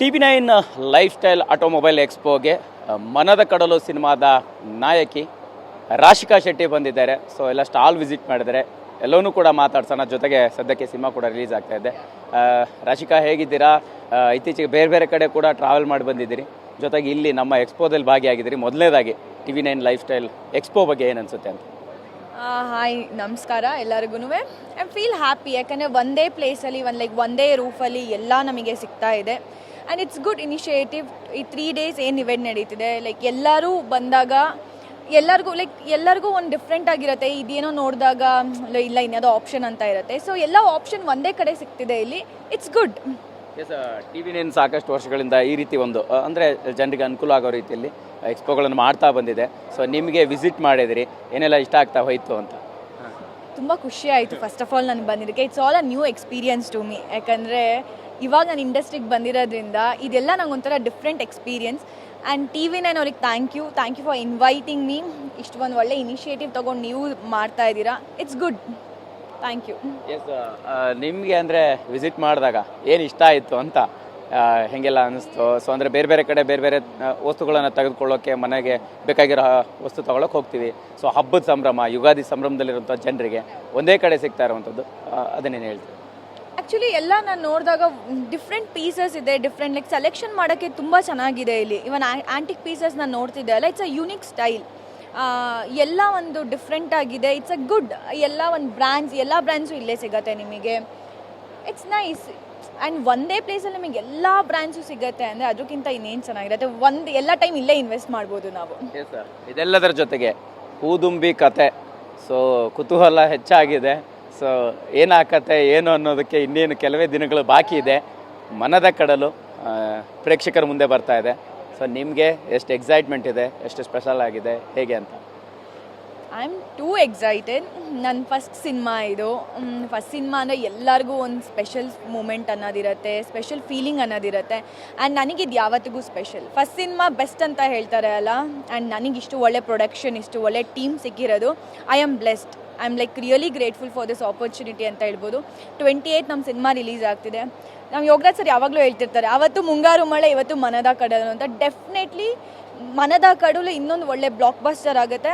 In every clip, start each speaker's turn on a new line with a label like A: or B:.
A: T V nine life style automobile ಎಕ್ಸ್ಪೋಗೆ Manada Kadalu ಸಿನಿಮಾದ ನಾಯಕಿ ರಾಶಿಕಾ ಶೆಟ್ಟಿ ಬಂದಿದ್ದಾರೆ. ಸೊ ಎಲ್ಲ ಸ್ಟಾಲ್ ವಿಸಿಟ್ ಮಾಡಿದರೆ ಎಲ್ಲವನ್ನೂ ಕೂಡ ಮಾತಾಡ್ಸೋಣ. ಜೊತೆಗೆ ಸದ್ಯಕ್ಕೆ ಸಿನಿಮಾ ಕೂಡ ರಿಲೀಸ್ ಆಗ್ತಾ ಇದೆ. ರಾಶಿಕಾ ಹೇಗಿದ್ದೀರಾ? ಇತ್ತೀಚೆಗೆ ಬೇರೆ ಬೇರೆ ಕಡೆ ಕೂಡ ಟ್ರಾವೆಲ್ ಮಾಡಿ ಬಂದಿದ್ದೀರಿ. ಜೊತೆಗೆ ಇಲ್ಲಿ ನಮ್ಮ ಎಕ್ಸ್ಪೋದಲ್ಲಿ ಭಾಗಿಯಾಗಿದ್ದೀರಿ. ಮೊದಲನೇದಾಗಿ T V nine life style expo ಬಗ್ಗೆ ಏನನ್ಸುತ್ತೆ ಅಂತ.
B: ಹಾಯ್, ನಮಸ್ಕಾರ ಎಲ್ಲರಿಗೂ ಐ ಫೀಲ್ ಹ್ಯಾಪಿ ಯಾಕಂದರೆ ಒಂದೇ ಪ್ಲೇಸಲ್ಲಿ ಒಂದು ಲೈಕ್ ಒಂದೇ ರೂಫಲ್ಲಿ ಎಲ್ಲ ನಮಗೆ ಸಿಗ್ತಾ ಇದೆ. ಆ್ಯಂಡ್ ಇಟ್ಸ್ ಗುಡ್ ಇನಿಷಿಯೇಟಿವ್ ಈ ತ್ರೀ ಡೇಸ್ ಏನು ಇವೆಂಟ್ ನಡೀತಿದೆ? ಲೈಕ್ ಎಲ್ಲರೂ ಬಂದಾಗ, ಎಲ್ಲರಿಗೂ ಲೈಕ್ ಎಲ್ಲರಿಗೂ ಒಂದು ಡಿಫ್ರೆಂಟ್ ಆಗಿರುತ್ತೆ. ಇದೇನೋ ನೋಡಿದಾಗ ಇಲ್ಲ, ಇನ್ಯಾವುದೋ ಆಪ್ಷನ್ ಅಂತ ಇರುತ್ತೆ. ಸೊ ಎಲ್ಲ ಆಪ್ಷನ್ ಒಂದೇ ಕಡೆ ಸಿಗ್ತಿದೆ ಇಲ್ಲಿ. It's good
A: yes T V nine ಸಾಕಷ್ಟು ವರ್ಷಗಳಿಂದ ಈ ರೀತಿ ಒಂದು ಅಂದ್ರೆ ಜನರಿಗೆ ಅನುಕೂಲ ಆಗೋ ರೀತಿಯಲ್ಲಿ ಎಕ್ಸ್ಪೋಗಳನ್ನು ಮಾಡ್ತಾ ಬಂದಿದೆ. ಸೊ ನಿಮಗೆ ವಿಸಿಟ್ ಮಾಡಿದಿರಿ. ಏನೆಲ್ಲ ಇಷ್ಟ ಆಗ್ತಾ ಹೋಯಿತು ಅಂತ?
B: ತುಂಬ ಖುಷಿ ಆಯಿತು ಫಸ್ಟ್ ಆಫ್ ಆಲ್ ನನಗೆ ಬಂದಿದ್ದಕ್ಕೆ. It's all a new experience to me ಯಾಕಂದರೆ ಇವಾಗ ನಾನು ಇಂಡಸ್ಟ್ರಿಗೆ ಬಂದಿರೋದ್ರಿಂದ ಇದೆಲ್ಲ ನಂಗೆ ಒಂಥರ different experience and T V nine ಅವ್ರಿಗೆ thank you thank you for inviting me ಇಷ್ಟು ಒಂದು ಒಳ್ಳೆ ಇನಿಷಿಯೇಟಿವ್ ತೊಗೊಂಡು ನೀವು ಮಾಡ್ತಾ ಇದ್ದೀರಾ. It's good thank you
A: yes ನಿಮಗೆ ಅಂದರೆ ವಿಸಿಟ್ ಮಾಡಿದಾಗ ಏನು ಇಷ್ಟ ಆಯಿತು ಅಂತ? ಹೆಂಗೆಲ್ಲ ಅನ್ನಿಸ್ತು? ಸೊ ಅಂದರೆ ಬೇರೆ ಬೇರೆ ಕಡೆ ಬೇರೆ ಬೇರೆ ವಸ್ತುಗಳನ್ನು ತೆಗೆದುಕೊಳ್ಳೋಕ್ಕೆ ಮನೆಗೆ ಬೇಕಾಗಿರೋ ವಸ್ತು ತಗೊಳಕ್ಕೆ ಹೋಗ್ತೀವಿ. ಸೊ ಹಬ್ಬದ ಸಂಭ್ರಮ, ಯುಗಾದಿ ಸಂಭ್ರಮದಲ್ಲಿರುವಂಥ ಜನರಿಗೆ ಒಂದೇ ಕಡೆ ಸಿಗ್ತಾ ಇರುವಂಥದ್ದು. ಅದನ್ನೇನು ಹೇಳ್ತೀವಿ
B: ಆ್ಯಕ್ಚುಲಿ ಎಲ್ಲ ನಾನು ನೋಡಿದಾಗ ಡಿಫ್ರೆಂಟ್ ಪೀಸಸ್ ಇದೆ ಡಿಫ್ರೆಂಟ್ ಲೈಕ್ ಸೆಲೆಕ್ಷನ್ ಮಾಡೋಕ್ಕೆ ತುಂಬ ಚೆನ್ನಾಗಿದೆ ಇಲ್ಲಿ. ಇವನ್ ಆ್ಯಂಟಿಕ್ ಪೀಸಸ್ ನಾನು ನೋಡ್ತಿದ್ದೆ. ಅಲ್ಲ ಇಟ್ಸ್ ಅ ಯೂನಿಕ್ ಸ್ಟೈಲ್ ಎಲ್ಲ ಒಂದು ಡಿಫ್ರೆಂಟ್ ಆಗಿದೆ. ಇಟ್ಸ್ ಅ ಗುಡ್ ಎಲ್ಲ ಒಂದು ಬ್ರ್ಯಾಂಡ್ಸ್ ಎಲ್ಲ ಬ್ರ್ಯಾಂಡ್ಸು ಇಲ್ಲೇ ಸಿಗತ್ತೆ ನಿಮಗೆ. ಇಟ್ಸ್ ನೈಸ್ ಆ್ಯಂಡ್ ಒಂದೇ ಪ್ಲೇಸಲ್ಲಿ ನಿಮಗೆ ಎಲ್ಲ ಬ್ರ್ಯಾಂಚು ಸಿಗುತ್ತೆ ಅಂದರೆ ಅದಕ್ಕಿಂತ ಇನ್ನೇನು ಚೆನ್ನಾಗಿರುತ್ತೆ? ಒಂದು ಎಲ್ಲ ಟೈಮ್ ಇಲ್ಲೇ ಇನ್ವೆಸ್ಟ್ ಮಾಡ್ಬೋದು ನಾವು.
A: ಸರ್ ಇದೆಲ್ಲದರ ಜೊತೆಗೆ ಹೂದುಂಬಿ ಕತೆ. ಸೊ ಕುತೂಹಲ ಹೆಚ್ಚಾಗಿದೆ. ಸೊ ಏನಾಗತ್ತೆ ಏನು ಅನ್ನೋದಕ್ಕೆ ಇನ್ನೇನು ಕೆಲವೇ ದಿನಗಳು ಬಾಕಿ ಇದೆ. ಮನದ ಕಡಲು ಪ್ರೇಕ್ಷಕರ ಮುಂದೆ ಬರ್ತಾ ಇದೆ. ಸೊ ನಿಮಗೆ ಎಷ್ಟು ಎಕ್ಸೈಟ್ಮೆಂಟ್ ಇದೆ, ಎಷ್ಟು ಸ್ಪೆಷಲ್ ಆಗಿದೆ, ಹೇಗೆ ಅಂತ.
B: ಐ ಆಮ್ ಟೂ ಎಕ್ಸೈಟೆಡ್ ನನ್ನ ಫಸ್ಟ್ ಸಿನಿಮಾ ಇದು ಫಸ್ಟ್ ಸಿನಿಮಾ ಅಂದರೆ ಎಲ್ಲರಿಗೂ ಒಂದು ಸ್ಪೆಷಲ್ ಮೂಮೆಂಟ್ ಅನ್ನೋದಿರುತ್ತೆ ಸ್ಪೆಷಲ್ ಫೀಲಿಂಗ್ ಅನ್ನೋದಿರುತ್ತೆ. ಆ್ಯಂಡ್ ನನಗಿದು ಯಾವತ್ತಿಗೂ ಸ್ಪೆಷಲ್ ಫಸ್ಟ್ ಸಿನಿಮಾ ಬೆಸ್ಟ್ ಅಂತ ಹೇಳ್ತಾರೆ ಅಲ್ಲ? ಆ್ಯಂಡ್ ನನಗೆ ಇಷ್ಟು ಒಳ್ಳೆ ಪ್ರೊಡಕ್ಷನ್ ಇಷ್ಟು ಒಳ್ಳೆ ಟೀಮ್ ಸಿಕ್ಕಿರೋದು. I am blessed I am like really grateful for this opportunity ಅಂತ ಹೇಳ್ಬೋದು. ಟ್ವೆಂಟಿ ಏಯ್ಟ್ ನಮ್ಮ ಸಿನಿಮಾ ರಿಲೀಸ್ ಆಗ್ತಿದೆ. ನಾವು ಯೋಗರಾಜ್ ಸರ್ ಯಾವಾಗಲೂ ಹೇಳ್ತಿರ್ತಾರೆ, ಅವತ್ತು ಮುಂಗಾರು ಮಳೆ, ಇವತ್ತು ಮನದ ಕಡಲು ಅಂತ. ಡೆಫಿನೆಟ್ಲಿ ಮನದ ಕಡಲು ಇನ್ನೊಂದು ಒಳ್ಳೆ ಬ್ಲಾಕ್ ಬಸ್ಟರ್ ಆಗುತ್ತೆ.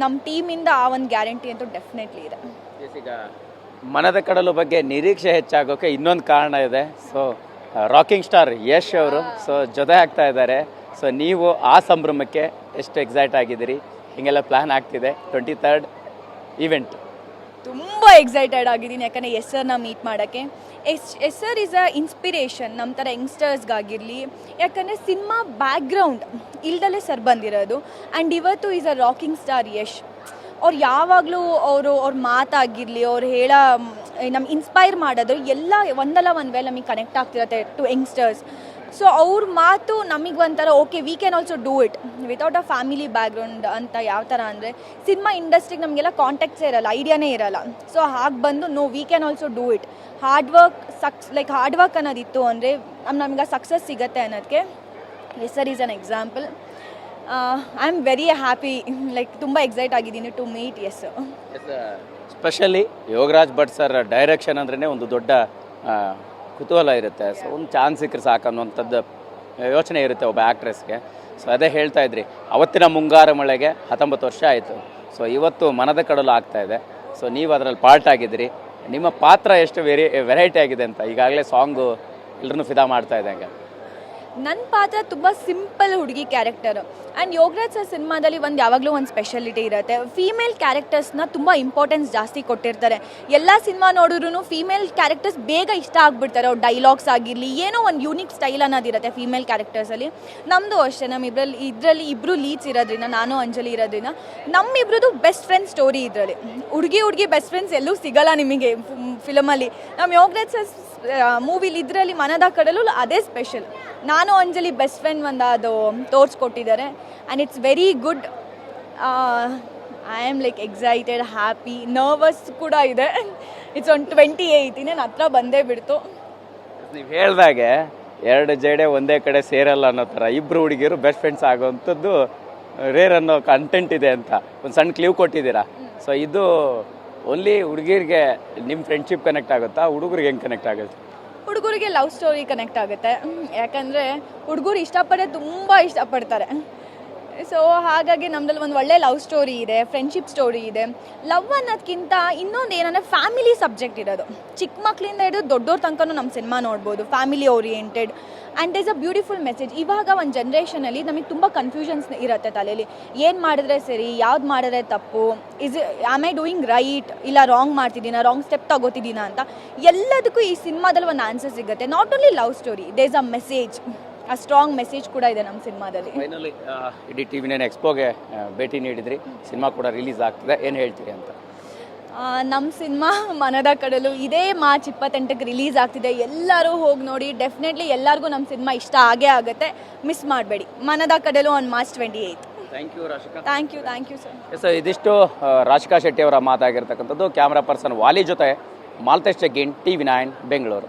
B: ನಮ್ಮ ಟೀಮಿಂದ ಆ ಒಂದು ಗ್ಯಾರಂಟಿ ಅಂತೂ ಡೆಫಿನೆಟ್ಲಿ ಇದೆ.
A: ಈಗ ಮನದ ಕಡಲು ಬಗ್ಗೆ ನಿರೀಕ್ಷೆ ಹೆಚ್ಚಾಗೋಕೆ ಇನ್ನೊಂದು ಕಾರಣ ಇದೆ. ಸೊ ರಾಕಿಂಗ್ ಸ್ಟಾರ್ ಯಶ್ ಅವರು. ಸೊ ಜೊತೆ ಆಗ್ತಾ ಇದ್ದಾರೆ. ಸೊ ನೀವು ಆ ಸಂಭ್ರಮಕ್ಕೆ ಎಷ್ಟು ಎಕ್ಸೈಟ್ ಆಗಿದ್ದೀರಿ? ಹೀಗೆಲ್ಲ ಪ್ಲ್ಯಾನ್ ಆಗ್ತಿದೆ. ಟ್ವೆಂಟಿ ತರ್ಡ್ ಇವೆಂಟ್
B: ತುಂಬ ಎಕ್ಸೈಟೆಡ್ ಆಗಿದ್ದೀನಿ ಯಾಕಂದರೆ ಎಸ್ ಸರ್ನ ಮೀಟ್ ಮಾಡೋಕ್ಕೆ. S S sir is a inspiration ನಮ್ಮ ಥರ ಯಂಗ್ಸ್ಟರ್ಸ್ಗಾಗಿರಲಿ ಯಾಕಂದರೆ ಸಿನಿಮಾ ಬ್ಯಾಕ್ಗ್ರೌಂಡ್ ಇಲ್ದಲ್ಲೇ ಸರ್ ಬಂದಿರೋದು. ಆ್ಯಂಡ್ ಇವತ್ತು is a rocking star Yash. ಅವ್ರು ಯಾವಾಗಲೂ ಅವರು ಅವ್ರ ಮಾತಾಗಿರಲಿ, ಅವ್ರು ಹೇಳೋ ನಮ್ಮ ಇನ್ಸ್ಪೈರ್ ಮಾಡೋದು ಎಲ್ಲ ಒಂದಲ್ಲ ಒಂದು ವೇಳೆ ನಮಗೆ ಕನೆಕ್ಟ್ ಆಗ್ತಿರತ್ತೆ ಟು ಯಂಗ್ಸ್ಟರ್ಸ್ ಸೊ ಅವ್ರ ಮಾತು ನಮಗೆ ಒಂಥರ okay we can also do it without a family background ಅಂತ ಯಾವ ಥರ ಅಂದರೆ ಸಿನಿಮಾ ಇಂಡಸ್ಟ್ರಿಗೆ ನಮಗೆಲ್ಲ ಕಾಂಟ್ಯಾಕ್ಟ್ಸೇ ಇರಲ್ಲ ಐಡಿಯಾನೇ ಇರಲ್ಲ. ಸೊ ಹಾಗೆ ಬಂದು no we can also do it hard work success like hard work ಅನ್ನೋದಿತ್ತು ಅಂದರೆ ನಮ್ಗೆ ಸಕ್ಸಸ್ ಸಿಗತ್ತೆ ಅನ್ನೋದಕ್ಕೆ S sir is an example I am very happy like ತುಂಬ ಎಕ್ಸೈಟ್ ಆಗಿದ್ದೀನಿ to meet S
A: specially Yogaraj Bhat sir direction ಅಂದ್ರೇ ಒಂದು ದೊಡ್ಡ ಕುತೂಹಲ ಇರುತ್ತೆ. ಸೊ ಒಂದು ಚಾನ್ಸ್ ಸಿಕ್ಕರೆ ಸಾಕು ಅನ್ನುವಂಥದ್ದು ಯೋಚನೆ ಇರುತ್ತೆ ಒಬ್ಬ ಆ್ಯಕ್ಟ್ರೆಸ್ಗೆ ಸೊ ಅದೇ ಹೇಳ್ತಾ ಇದ್ರಿ, ಅವತ್ತಿನ ಮುಂಗಾರು ಮಳೆಗೆ ಹತ್ತೊಂಬತ್ತು ವರ್ಷ ಆಯಿತು. ಸೊ ಇವತ್ತು ಮನದ ಕಡಲು ಆಗ್ತಾ ಇದೆ. ಸೊ ನೀವು ಅದರಲ್ಲಿ ಪಾರ್ಟ್ ಆಗಿದ್ರಿ ನಿಮ್ಮ ಪಾತ್ರ ಎಷ್ಟು ವೆರಿ ವೆರೈಟಿ ಆಗಿದೆ ಅಂತ, ಈಗಾಗಲೇ ಸಾಂಗು ಎಲ್ಲರನ್ನೂ ಫಿದಾ ಮಾಡ್ತಾ ಇದ್ದಂಗೆ.
B: ನನ್ನ ಪಾತ್ರ ತುಂಬ ಸಿಂಪಲ್ ಹುಡುಗಿ ಕ್ಯಾರೆಕ್ಟರ್. ಆ್ಯಂಡ್ ಯೋಗರಾಜ್ ಸರ್ ಸಿನಿಮಾದಲ್ಲಿ ಒಂದು ಯಾವಾಗಲೂ ಒಂದು ಸ್ಪೆಷಾಲಿಟಿ ಇರುತ್ತೆ. ಫೀಮೇಲ್ ಕ್ಯಾರೆಕ್ಟರ್ಸ್ನ ತುಂಬ ಇಂಪಾರ್ಟೆನ್ಸ್ ಜಾಸ್ತಿ ಕೊಟ್ಟಿರ್ತಾರೆ. ಎಲ್ಲ ಸಿನಿಮಾ ನೋಡಿದ್ರು ಫೀಮೇಲ್ ಕ್ಯಾರೆಕ್ಟರ್ಸ್ ಬೇಗ ಇಷ್ಟ ಆಗಿಬಿಡ್ತಾರೆ. ಅವ್ರ ಡೈಲಾಗ್ಸ್ ಆಗಿರಲಿ, ಏನೋ ಒಂದು ಯೂನಿಕ್ ಸ್ಟೈಲ್ ಅನ್ನೋದಿರುತ್ತೆ ಫೀಮೇಲ್ ಕ್ಯಾರೆಕ್ಟರ್ಸಲ್ಲಿ. ನಮ್ಮದು ಅಷ್ಟೇ ನಮ್ಮ ಇಬ್ಬರಲ್ಲಿ ಇದರಲ್ಲಿ ಇಬ್ಬರು ಲೀಡ್ಸ್ ಇರೋದ್ರಿಂದ, ನಾನು ಅಂಜಲಿ ಇರೋದ್ರಿಂದ ನಮ್ಮಿಬ್ರದ್ದು ಬೆಸ್ಟ್ ಫ್ರೆಂಡ್ ಸ್ಟೋರಿ ಇದರಲ್ಲಿ. ಹುಡುಗಿ ಹುಡುಗಿ ಬೆಸ್ಟ್ ಫ್ರೆಂಡ್ಸ್ ಎಲ್ಲೂ ಸಿಗಲ್ಲ ನಿಮಗೆ ಫಿಲಮಲ್ಲಿ. ನಮ್ಮ ಯೋಗರಾಜ್ ಸರ್ ಮೂವಿಲಿ ಇದರಲ್ಲಿ ಮನದ ಕಡಲು ಅದೇ ಸ್ಪೆಷಲ್. ನಾನು ಅಂಜಲಿ ಬೆಸ್ಟ್ ಫ್ರೆಂಡ್ ಒಂದು ಅದು ತೋರಿಸ್ಕೊಟ್ಟಿದ್ದಾರೆ and it's very good I am like excited happy nervous ಕೂಡ ಇದೆ. ಇಟ್ಸ್ ಒನ್ ಟ್ವೆಂಟಿ ಏಯ್ಟ್ ಇನ್ನೇನು ಹತ್ರ ಬಂದೇ ಬಿಡ್ತು.
A: ನೀವು ಹೇಳ್ದಾಗೆ ಎರಡು ಜಡೆ ಒಂದೇ ಕಡೆ ಸೇರಲ್ಲ ಅನ್ನೋ ಥರ ಇಬ್ಬರು ಹುಡುಗಿಯರು ಬೆಸ್ಟ್ ಫ್ರೆಂಡ್ಸ್ ಆಗೋವಂಥದ್ದು ರೇರ್ ಅನ್ನೋ ಕಂಟೆಂಟ್ ಇದೆ ಅಂತ. ಒಂದು ಸಣ್ಣ ಕ್ಲೀವ್ ಕೊಟ್ಟಿದ್ದೀರಾ? ಸೊ ಇದು ಓನ್ಲಿ ಹುಡುಗಿರಿಗೆ ನಿಮ್ಮ ಫ್ರೆಂಡ್ಶಿಪ್ ಕನೆಕ್ಟ್ ಆಗುತ್ತಾ? ಹುಡುಗರಿಗೆ ಹೆಂಗೆ ಕನೆಕ್ಟ್ ಆಗುತ್ತೆ?
B: ಹುಡುಗರಿಗೆ ಲವ್ ಸ್ಟೋರಿ ಕನೆಕ್ಟ್ ಆಗುತ್ತೆ. ಯಾಕಂದರೆ ಹುಡುಗರು ಇಷ್ಟಪಡೋದು ತುಂಬ ಇಷ್ಟಪಡ್ತಾರೆ. ಸೊ ಹಾಗಾಗಿ ನಮ್ಮದಲ್ಲಿ ಒಂದು ಒಳ್ಳೆ ಲವ್ ಸ್ಟೋರಿ ಇದೆ ಫ್ರೆಂಡ್ಶಿಪ್ ಸ್ಟೋರಿ ಇದೆ. ಲವ್ ಅನ್ನೋದಕ್ಕಿಂತ ಇನ್ನೊಂದು ಏನಂದರೆ ಫ್ಯಾಮಿಲಿ ಸಬ್ಜೆಕ್ಟ್ ಇರೋದು. ಚಿಕ್ಕ ಮಕ್ಕಳಿಂದ ಹಿಡಿದು ದೊಡ್ಡೋರ್ ತನಕನೂ ನಮ್ಮ ಸಿನಿಮಾ ನೋಡ್ಬೋದು family oriented and is a beautiful message ಇವಾಗ ಒಂದು ಜನ್ರೇಷನಲ್ಲಿ ನಮಗೆ ತುಂಬ ಕನ್ಫ್ಯೂಷನ್ಸ್ ಇರುತ್ತೆ ತಲೆಯಲ್ಲಿ ಏನು ಮಾಡಿದ್ರೆ ಸರಿ, ಯಾವ್ದು ಮಾಡಿದ್ರೆ ತಪ್ಪು is am I doing right ಇಲ್ಲ ರಾಂಗ್ ಮಾಡ್ತಿದ್ದೀನ ರಾಂಗ್ ಸ್ಟೆಪ್ ತಗೋತಿದ್ದೀನ ಅಂತ ಎಲ್ಲದಕ್ಕೂ ಈ ಸಿನಿಮಾದಲ್ಲಿ ಒಂದು ಆನ್ಸರ್ ಸಿಗುತ್ತೆ. Not only love story they is a message a strong message ಕೂಡ ಇದೆ ನಮ್ಮ ಸಿನಿಮಾದಲ್ಲಿ.
A: ಫೈನಲಿ ಇಡೀ ಟಿ ವಿ ನೈನ್ ಎಕ್ಸ್ಪೋಗೆ ಭೇಟಿ ನೀಡಿದ್ರಿ. ಸಿನಿಮಾ ಕೂಡ ರಿಲೀಸ್ ಆಗ್ತಿದೆ. ಏನು ಹೇಳ್ತೀರಿ ಅಂತ?
B: ನಮ್ಮ ಸಿನಿಮಾ ಮನದ ಕಡಲು ಇದೇ ಮಾರ್ಚ್ ಇಪ್ಪತ್ತೆಂಟಕ್ಕೆ ರಿಲೀಸ್ ಆಗ್ತಿದೆ. ಎಲ್ಲರೂ ಹೋಗಿ ನೋಡಿ ಡೆಫಿನೆಟ್ಲಿ ಎಲ್ಲರಿಗೂ ನಮ್ಮ ಸಿನಿಮಾ ಇಷ್ಟ ಆಗೇ ಆಗುತ್ತೆ. ಮಿಸ್ ಮಾಡಬೇಡಿ. Manada Kadalu on March twenty eight
A: thank you Rashika
B: thank you thank you sir
A: sir ಇದಿಷ್ಟು ರಾಶಿಕಾ ಶೆಟ್ಟಿ ಅವರ ಮಾತಾಗಿರ್ತಕ್ಕಂಥದ್ದು. ಕ್ಯಾಮ್ರಾ ಪರ್ಸನ್ ವಾಲಿ ಜೊತೆ Maltesh Jaggin T V nine Bengaluru.